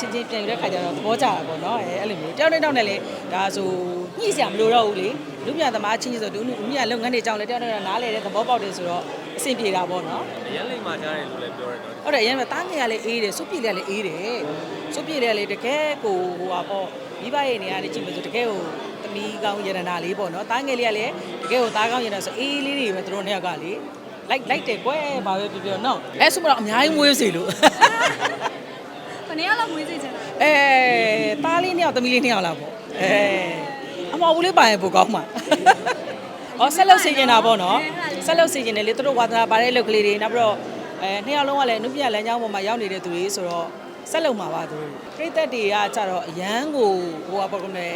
ချင်းချင်းပြန်ယူတဲ့ခါကျတော့သဘောကျတာပေါ့နော်အဲအဲ့လိုမျိုးတယောက်နဲ့တယောက်နဲ့လည်းဒါဆိုညှိစရာမလိုတော့ဘူးလေလူမြသမားချင်းချင်းဆိုဒုလူမြလုပ်ငန်းတွေကြောင့်လည်းတယောက်နဲ့တယောက်နားလေတဲ့သဘောပေါက်တယ်ဆိုတော့အဆင်ပြေတာပေါ့နော်အရင်လိမ့်မှကြားတယ်လို့လည်းပြောရတယ်နော်ဟုတ်တယ်အရင်ကတားငယ်ကလည်းအေးတယ်စုပ်ပြေလည်းအေးတယ်စုပ်ပြေလည်းလေတကယ်ကိုဟိုပါပေါ့မိဘရဲ့နေရာလေးကြည့်မယ်ဆိုတကယ်ကိုသမီးကောင်းရတနာလေးပေါ့နော်တားငယ်လေးကလည်းတကယ်ကိုသားကောင်းရတနာဆိုအေးလေးတွေပဲသူတို့နှစ်ယောက်ကလေလိုက်လိုက်တယ်ကွယ်ဘာပဲပြောပြောနော်အဲဆိုမတော့အများကြီးမွေးစေလို့ ဘယ်နည်းလောက်မွေးစေချင်တာအဲတားလေးနှစ်ယောက်သမီးလေးနှစ်ယောက်လာပေါ့အဲအမောင်ဦးလေးပါရင်ပိုကောင်းမှာဩဆက်လုပ်စေချင်တာပေါ့နော်ဆက်လုပ်စေချင်တယ်လေသူတို့ဝါသနာပါတဲ့အလုပ်ကလေးတွေနောက်ပြီးတော့အဲနှစ်ယောက်လုံးကလည်းနုပြလမ်းကြောင်းပေါ်မှာရောက်နေတဲ့သူတွေဆိုတော့ဆက်လုပ်မှာပါသူတို့ပြိသက်တွေကကြတော့အရန်ကိုဟိုကပေါ့ကနေ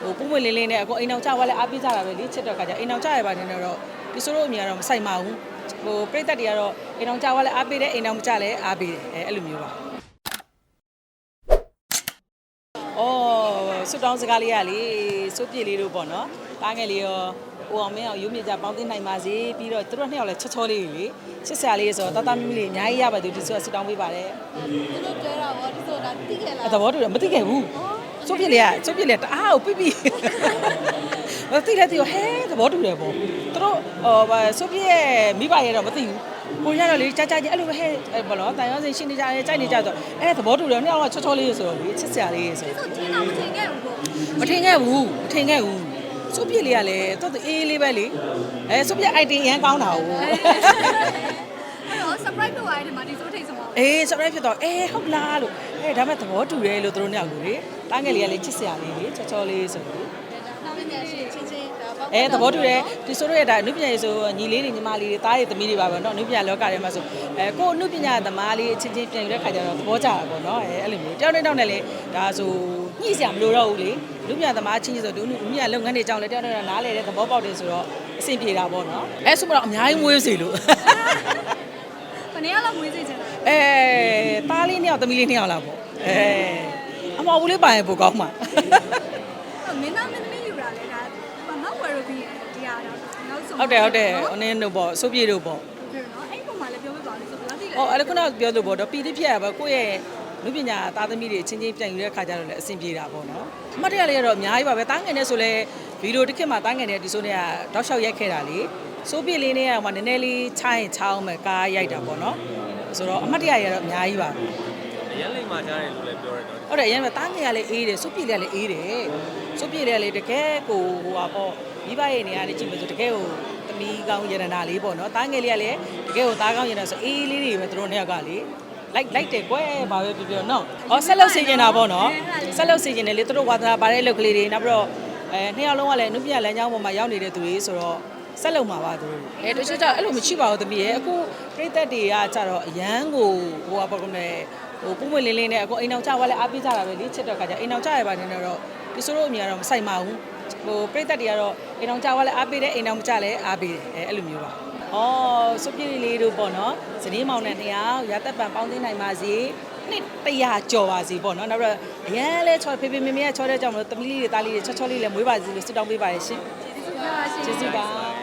ဟိုပုံမွေလင်းလင်းနဲ့အခုအိမ်အောင်ကြွားလဲအားပေးကြတာပဲလေချစ်တော့ခါကျအိမ်အောင်ကြွားရပါတယ်တော့ဒီဆိုလို့အမြင်ကတော့မဆိုင်ပါဘူးဟိုပြိသက်တွေကတော့အိမ်အောင်ကြွားလဲအားပေးတယ်အိမ်အောင်မကြလဲအားပေးတယ်အဲအဲ့လိုမျိုးပါ။အော် ဆွတောင်းစကားလေးရလေစိုးပြေလေးတို့ပေါ့နော်။တားငယ်လေးရောဟိုအောင်မင်းအောင်ရုပ်မြကြပေါင်းသိနိုင်ပါစေပြီးတော့သူတို့နှစ်ယောက်လည်းချောချောလေးလေချစ်စရာလေးဆိုတော့တတမီမီလေးအများကြီးရပါသူဒီဆိုဆွတောင်းပေးပါတယ်သူတို့တဲတာဘောဒီဆိုတာတိခဲ့။လားအသဘောတူတယ်မသိခဲ့ဘူး။စိုးပြေလေးကစိုးပြေလေးကတအားကိုပြပြ။မသိလဲသိရောဟဲသဘောတူတယ်ပေါ့။သူတို့ဟိုဘာစိုးပြေရဲ့မိဘရဲ့တော့မသိဘူး။ ကိုရတော့လေကြာကြာချင်းအဲ့လိုပဲဟဲအဲ့ဘာလို့တန်ရောစင်ရှင်းနေကြရဲကြိုက်နေကြတော့အဲသဘောတူတယ်နှစ်ယောက်ကချောချောလေးဆိုတော့လေချစ်စရာလေးဆိုသူထင်းတော့မထင်ခဲ့ဘူးပေါ့မထင်ခဲ့ဘူးမထင်ခဲ့ဘူးစုပ်ပြစ်လေးကလည်းတော်တော်အေးလေးပဲလေအဲစုပ်ပြစ် item ရန်ကောင်းတာ哦အဲ့တော့ surprise လုပ်ရတယ်ဒီမှာဒီစိုးထိတ်ဆုံးပါအေး surprise ဖြစ်တော့အေးဟုတ်လားလို့အဲဒါမဲ့သဘောတူတယ်လို့သူတို့ညောက်လို့လေတားငယ်လေးကလည်းချစ်စရာလေးလေချောချောလေးဆိုလို့ဒါမင်းများရှိချင်းချင်းဒါပေါ့ အဲသဘောတူတယ်ဒီဆိုတော့ရတာအနုပညာရေးဆိုညီလေးတွေညီမလေးတွေတားရသမီးတွေပါပဲเนาะအနုပညာလောကထဲမှာဆိုအဲကိုအနုပညာသမားလေးအချင်းချင်းပြန်ယူတဲ့ခါကျတော့သဘောကျတာပေါ့เนาะအဲအဲ့လိုမျိုးတယောက်နဲ့တယောက်နဲ့လေဒါဆိုညှိစရာမလိုတော့ဘူးလေအနုပညာသမားချင်းချင်းဆိုဒုအနုပညာလုပ်ငန်းတွေကြောင့်လေတယောက်နဲ့တယောက်နားလေတဲ့သဘောပေါက်တယ်ဆိုတော့အဆင်ပြေတာပေါ့เนาะအဲဆိုတော့အများကြီးမွေးစေလို့ ဘယ်နည်းလောက်မွေးစေချင်တာ အဲတားလေးနှစ်ယောက်သမီးလေးနှစ်ယောက်လာပေါ့အဲအမောင်ဦးလေးပါရင်ပိုကောင်းမှာ မင်းသားမင်းသမီးယူတာလေဒါ ငေါ့ဝယ်ရပြီးဒီဟာတော့နောက်ဆုံးဟုတ်တယ်ဟုတ်တယ်ဟိုနင်းတို့ပေါ့စုပ်ပြေတို့ပေါ့ဟုတ်တယ်နော်အဲ့ပုံမှာလည်းပြောပြပါလို့ဆိုဘယ်လောက်ထိလဲ။အော်အဲ့ဒါခုနကပြောလို့ပေါ့တော့ပီတိဖြစ်ရပါကိုယ့်ရဲ့လူပညာသားသမီးတွေချင်းချင်းပြန်ယူတဲ့ခါကျတော့လည်းအဆင်ပြေတာပေါ့နော်။အမှတ်တရလေးကတော့အများကြီးပါပဲ။တားငယ်နဲ့ဆိုလဲဗီဒီယိုတစ်ခေတ်မှာတားငယ်နဲ့ဒီဆိုနေကတောက်လျှောက်ရိုက်ခဲ့တာလေ။စိုးပြေလေးနဲ့ကဟိုနည်းနည်းလေးချိုင်းချောင်းမဲ့ကားရိုက်တာပေါ့နော်။ဆိုတော့အမှတ်တရတွေကတော့အများကြီးပါပဲအ ရင်လိမ့်မှကြားတယ်လို့လည်းပြောရတယ်နော်။ဟုတ်တယ်အရင်ကတားငယ်ကလည်းအေးတယ်စိုးပြေလေးကလည်းအေးတယ်။စိုးပြေလေးကလည်းတကယ်ကိုဟိုပါပေါ့မိဘရဲ့နေရာလေးကြည့်မယ်ဆိုတကယ်ကိုသမီးကောင်းရတနာလေးပေါ့နော်။တားငယ်လေးကလည်းတကယ်ကိုသားကောင်းရတနာဆိုအေးလေးတွေပဲသူတို့နှစ်ယောက်ကလေ။လိုက်လိုက်တယ်ကွယ်ဘာပဲပြောပြောနော်။ဩဆက်လုပ်စေချင်တာပေါ့နော်။ဆက်လုပ်စေချင်တယ်လေသူတို့ဝါသနာပါတဲ့အလုပ်ကလေးတွေနောက်ပြီးတော့အဲနှစ်ယောက်လုံးကလည်းနုပြလမ်းကြောင်းပေါ်မှာရောက်နေတဲ့သူတွေဆိုတော့ဆက်လုပ်မှာပါသူတို့။အဲတချို့ကျအဲ့လိုမရှိပါဘူးသမီးရဲ့အခုပြိသက်တွေကကြတော့အရန်ကိုဟိုကပေါ့ကနေ ဟိုပုံမွေလင်းလင်းနဲ့အခုအိမ်အောင်ကြွားလဲအားပေးကြတာပဲလေချစ်တော့ခါကျအိမ်အောင်ကြွားရပါတယ်တော့ဒီဆိုလို့အမြင်ကတော့မဆိုင်ပါဘူး။ဟိုပြိသက်တွေကတော့အိမ်အောင်ကြွားလဲအားပေးတယ်အိမ်အောင်မကြလဲအားပေးတယ်အဲအဲ့လိုမျိုးပါ။အော်စုပ်ပြည့်လေးတို့ပေါ့နော်။ဇနီးမောင်နဲ့နှစ်ယောက်ရသက်ပံပေါင်းသိနိုင်ပါစေ။နှစ်တရာကြော်ပါစေပေါ့နော်။နောက်တော့အရန်လဲချော်ဖေဖေမေမေကချော်တဲ့ကြောင့်မလို့သမီးလေးတွေသားလေးတွေချောချောလေးလည်းမွေးပါစေလို့ဆုတောင်းပေးပါရရှင်ကျေးဇူးပါရှင်။ကျေးဇူးပါ